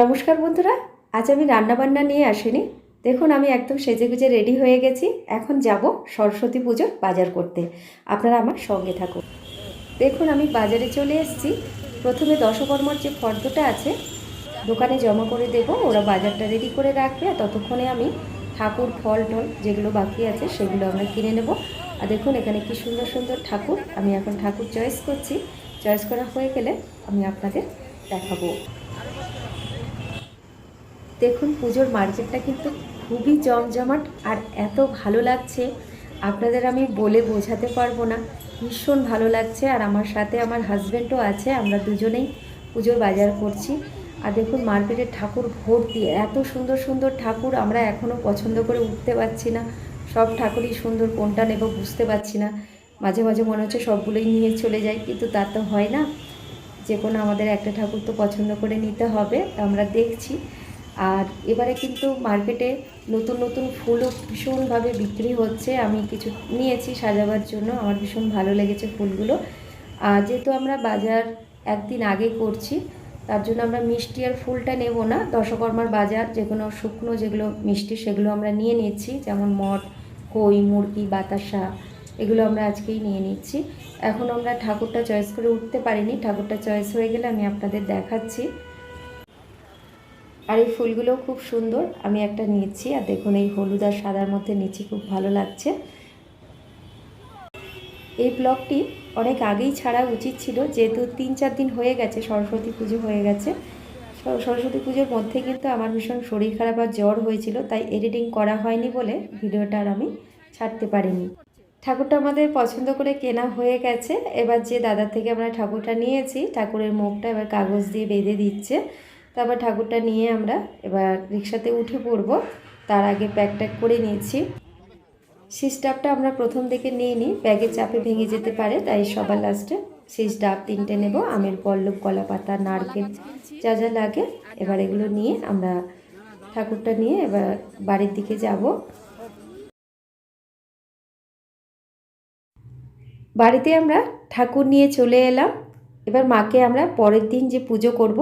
নমস্কার বন্ধুরা, আজ আমি রান্নাবান্না নিয়ে আসিনি। দেখুন, আমি একদম সেজে গুজে রেডি হয়ে গেছি। এখন যাব সরস্বতী পুজোর বাজার করতে। আপনারা আমার সঙ্গে থাকুন। দেখুন, আমি বাজারে চলে এসেছি। প্রথমে দশকর্মার যে ফর্দটা আছে, দোকানে জমা করে দেব। ওরা বাজারটা রেডি করে রাখবে। আর ততক্ষণে আমি ঠাকুর, ফল, টল যেগুলো বাকি আছে, সেগুলো আমরা কিনে নেব। আর দেখুন, এখানে কি সুন্দর সুন্দর ঠাকুর। আমি এখন ঠাকুর চয়েস করছি। চয়েস করা হয়ে গেলে আমি আপনাদের দেখাবো। দেখুন, পুজোর মার্কেটটা কিন্তু খুবই জমজমাট আর এত ভালো লাগছে। আপনাদের আমি বলে বোঝাতে পারব না। ভীষণ ভালো লাগছে আর আমার সাথে আমার হাজব্যান্ডও আছে, আমরা দুজনেই পুজোর বাজার করছি। আর দেখুন, মার্কেটের ঠাকুর ভর্তি, এত সুন্দর সুন্দর ঠাকুর আমরা এখনও পছন্দ করে উঠতে পারছি না। সব ঠাকুরই সুন্দর, কোনটা নেব বুঝতে পারছি না। মাঝে মাঝে মনে হচ্ছে সবগুলোই নিয়ে চলে যাই, কিন্তু তা তো হয় না। যে কোনো আমাদের একটা ঠাকুর তো পছন্দ করে নিতে হবে, আমরা দেখছি। আর এবারে কিন্তু মার্কেটে নতুন নতুন ফুলও ভীষণভাবে বিক্রি হচ্ছে। আমি কিছু নিয়েছি সাজাবার জন্য, আমার ভীষণ ভালো লেগেছে ফুলগুলো। আর যেহেতু আমরা বাজার একদিন আগে করছি, তার জন্য আমরা মিষ্টি আর ফুলটা নেব না। দশকর্মার বাজার যে কোনো শুকনো যেগুলো মিষ্টি সেগুলো আমরা নিয়ে নিচ্ছি, যেমন মঠ কই, মুরগি, বাতাসা, এগুলো আমরা আজকেই নিয়ে নিচ্ছি। এখন আমরা ঠাকুরটা চয়েস করে উঠতে পারিনি। ঠাকুরটা চয়েস হয়ে গেলে আমি আপনাদের দেখাচ্ছি। আর এই ফুলগুলো খুব সুন্দর। আমি একটা নিয়েছি আর দেখুন এই হলুদ আর সাদার মধ্যে নিচ্ছি খুব ভালো লাগছে। এই ব্লগটি অনেক আগেই ছাড়া উচিত ছিল, যেহেতু তিন চার দিন হয়ে গেছে, সরস্বতী পুজো হয়ে গেছে। সরস্বতী পুজোর মধ্যে কিন্তু আমার ভীষণ শরীর খারাপ আর জ্বর হয়েছিল, তাই এডিটিং করা হয়নি বলে ভিডিওটা আর আমি ছাড়তে পারিনি। ঠাকুরটা আমাদের পছন্দ করে কেনা হয়ে গেছে। এবার যে দাদার থেকে আমরা ঠাকুরটা নিয়েছি, ঠাকুরের মুখটা এবার কাগজ দিয়ে বেঁধে দিচ্ছে। তারপর ঠাকুরটা নিয়ে আমরা এবার রিক্সাতে উঠে পড়ব। তার আগে প্যাক ট্যাক করে নিয়েছি। শীষ ডাবটা আমরা প্রথম থেকে নিয়ে নিই। ব্যাগের চাপে ভেঙে যেতে পারে, তাই সবার লাস্টে শীষ ডাব তিনটে নেব। আমের পল্লব, কলা পাতা, নারকেল, যা যা লাগে। এবার এগুলো নিয়ে আমরা ঠাকুরটা নিয়ে এবার বাড়ির দিকে যাব। বাড়িতে আমরা ঠাকুর নিয়ে চলে এলাম। এবার মাকে আমরা পরের দিন যে পুজো করব